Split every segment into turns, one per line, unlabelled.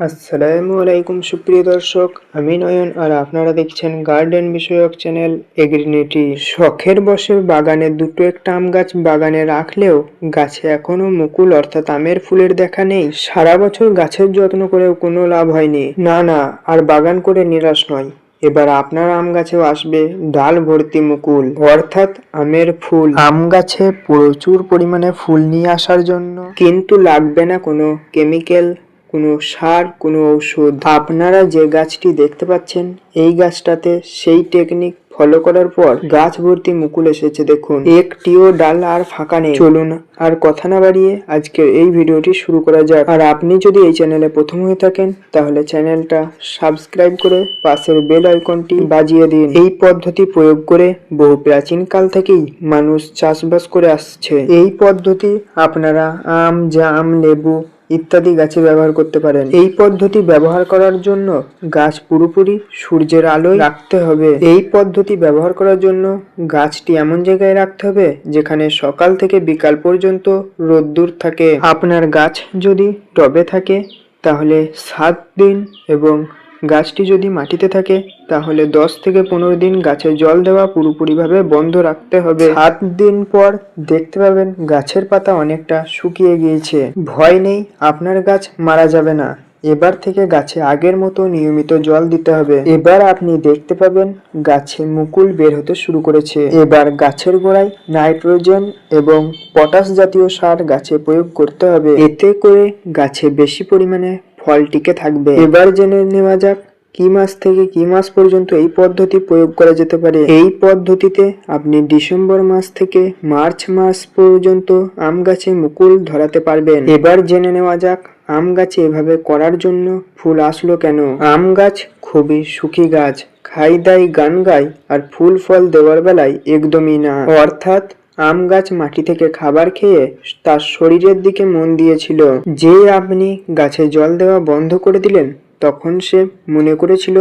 আসসালামু আলাইকুম, সুপ্রিয় দর্শক। আমি নয়ন আর আপনারা দেখছেন গার্ডেন বিষয়ক চ্যানেল এগ্রিনিটি শখের বসে বাগানে দুটো একটা আম গাছ বাগানে রাখলেও গাছে এখনও মুকুল অর্থাৎ আমের ফুলের দেখা নেই। সারা বছর গাছের যত্ন করেও কোনো লাভ হয়নি। না না, আর বাগান করে নিরাশ নয়। এবার আপনার আম গাছেও আসবে ডাল ভর্তি মুকুল, অর্থাৎ আমের ফুল। আম গাছে প্রচুর পরিমাণে ফুল নিয়ে আসার জন্য। কিন্তু লাগবে না কোনো কেমিক্যাল কোনো সার, কোনো ঔষধ। আপনারা যে গাছটি দেখতে পাচ্ছেন, এই গাছটাতে সেই টেকনিক ফলো করার পর গাছ ভর্তি মুকুল এসেছে, দেখুন। একটিও ডাল আর ফাঁকা নেই। চলুন আর কথা না বাড়িয়ে আজকের এই ভিডিওটি শুরু করা যাক। আর আপনি যদি এই চ্যানেলে প্রথম হয়ে থাকেন, তাহলে চ্যানেলটা সাবস্ক্রাইব করে পাশের বেল আইকনটি বাজিয়ে দিন। এই পদ্ধতি প্রয়োগ করে বহু প্রাচীন কাল থেকেই মানুষ চাষবাস করে আসছে। এই পদ্ধতি আপনারা আম, জাম, লেবু ইত্যাদি গাছে ব্যবহার করতে পারেন। এই পদ্ধতি ব্যবহার করার জন্য গাছ পুরোপুরি সূর্যের আলোয় রাখতে হবে। এই পদ্ধতি ব্যবহার করার জন্য গাছটি এমন জায়গায় রাখতে হবে যেখানে সকাল থেকে বিকাল পর্যন্ত রোদ্দুর থাকে। আপনার গাছ যদি টবে থাকে, তাহলে সাত দিন এবং গাছটি যদি মাটিতে থাকে, তাহলে দশ থেকে পনেরো দিন গাছে জল দেওয়া পুরোপুরিভাবে বন্ধ রাখতে হবে। সাত দিন পর দেখতে পাবেন গাছের পাতা অনেকটা শুকিয়ে গিয়েছে। ভয় নেই, আপনার গাছ মারা যাবে না। এবার থেকে গাছে আগের মতো নিয়মিত জল দিতে হবে। এবার আপনি দেখতে পাবেন গাছে মুকুল বের হতে শুরু করেছে। এবার গাছের গোড়ায় নাইট্রোজেন এবং পটাশ জাতীয় সার গাছে প্রয়োগ করতে হবে। এতে করে গাছে বেশি পরিমাণে ফল টিকে থাকবে। এবার জেনে নেওয়া যাক, কি মাস থেকে কি মাস পর্যন্ত এই পদ্ধতি প্রয়োগ করা যেতে পারে? এই পদ্ধতিতে আপনি ডিসেম্বর মাস থেকে মার্চ মাস পর্যন্ত আম গাছে মুকুল ধরাতে পারবেন। এবার জেনে নেওয়া যাক, আম গাছে এভাবে করার জন্য ফুল আসলো কেন? আম গাছ খুবই সুখী গাছ, খাই দাই গান গায় আর ফুল ফল দেওয়ার বেলায় একদমই না। অর্থাৎ আম গাছ মাটি থেকে খাবার খেয়ে তার শরীরের দিকে মন দিয়েছিল। যে আপনি গাছে জল দেওয়া বন্ধ করে দিলেন, তখন সে মনে করেছিল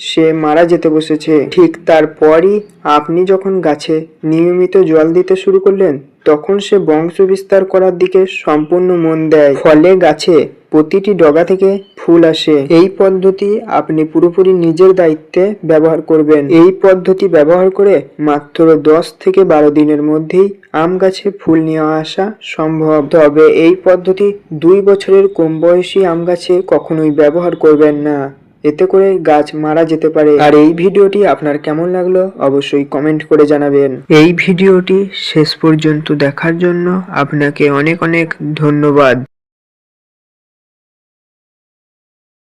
সে মারা যেতে বসেছে। ঠিক তারপরই আপনি যখন গাছে নিয়মিত জল দিতে শুরু করলেন, তখন সে বংশ বিস্তার করার দিকে সম্পূর্ণ মন দেয়। ফলে গাছে প্রতিটি ডগা থেকে ফুল আসে। এই পদ্ধতি আপনি পুরোপুরি নিজের দায়িত্বে ব্যবহার করবেন। এই পদ্ধতি ব্যবহার করে মাত্র দশ থেকে বারো দিনের মধ্যেই আম গাছে ফুল নিয়ে আসা সম্ভব। তবে এই পদ্ধতি দুই বছরের কম বয়সী আম গাছে কখনোই ব্যবহার করবেন না। এতে করে গাছ মারা যেতে পারে। আর এই ভিডিওটি আপনার কেমন লাগল অবশ্যই কমেন্ট করে জানাবেন। এই ভিডিওটি শেষ পর্যন্ত দেখার জন্য আপনাকে অনেক অনেক ধন্যবাদ।